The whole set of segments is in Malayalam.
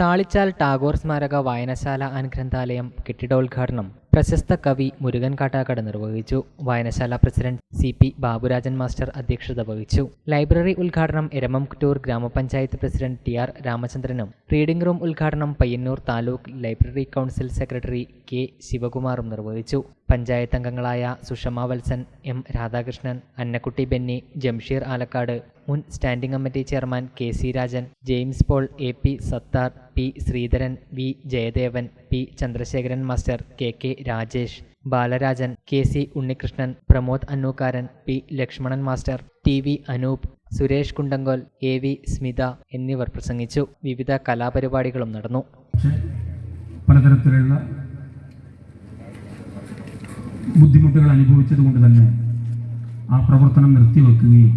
താളിച്ചാൽ ടാഗോർ സ്മാരക വായനശാല ആൻഡ് ഗ്രന്ഥാലയം കെട്ടിടോദ്ഘാടനം പ്രശസ്ത കവി മുരുകൻ കാട്ടാക്കട നിർവഹിച്ചു. വായനശാല president C P Baburajan master അധ്യക്ഷത വഹിച്ചു. ലൈബ്രറി ഉദ്ഘാടനം എരമംകുറ്റൂർ ഗ്രാമപഞ്ചായത്ത് പ്രസിഡന്റ് ടി ആർ രാമചന്ദ്രനും. റീഡിംഗ് റൂം ഉദ്ഘാടനം Payyanur taluk library council secretary K ശിവകുമാറും നിർവഹിച്ചു. പഞ്ചായത്ത് അംഗങ്ങളായ സുഷമ വത്സൻ എം രാധാകൃഷ്ണൻ അന്നക്കുട്ടി ബെന്നി ജംഷീർ ആലക്കാട് മുൻ standing committee chairman K C Rajan James Paul A P Sathar P Sreedharan V Jayadevan P Chandrasekharan master K K Rajesh Balarajan K C Unnikrishnan Pramod Annookkaran P Lakshmanan master T V Anoop Suresh Kundamkol A V Smitha എന്നിവർ പ്രസംഗിച്ചു. വിവിധ കലാപരിപാടികളും നടന്നു. പലതരത്തിലുള്ള ബുദ്ധിമുട്ടുകൾ അനുഭവിച്ചത് കൊണ്ട് തന്നെ ആ പ്രവർത്തനം നിർത്തിവെക്കുകയും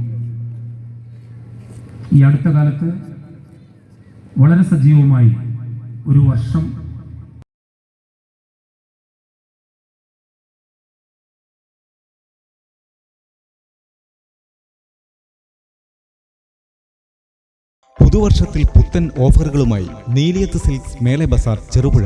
ഈ അടുത്ത കാലത്ത് വളരെ സജീവമായി ഒരു വർഷം പുതുവർഷത്തിൽ പുത്തൻ ഓഫറുകളുമായി നീലിയത്ത് സിൽക്സ് മേലെ ബസാർ ചെറുപുഴ.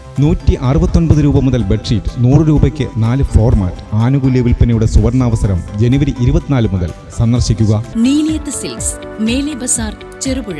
നൂറ്റി അറുപത്തൊൻപത് രൂപ മുതൽ ബെഡ്ഷീറ്റ് നൂറ് രൂപയ്ക്ക് നാല് ഫ്ലോർ മാറ്റ് ആനുകൂല്യ വിൽപ്പനയുടെ സുവർണാവസരം ജനുവരി ഇരുപത്തിനാല് മുതൽ സന്ദർശിക്കുക. നീലിയത്ത് മേലെ ബസാർ ചെറുപുഴ.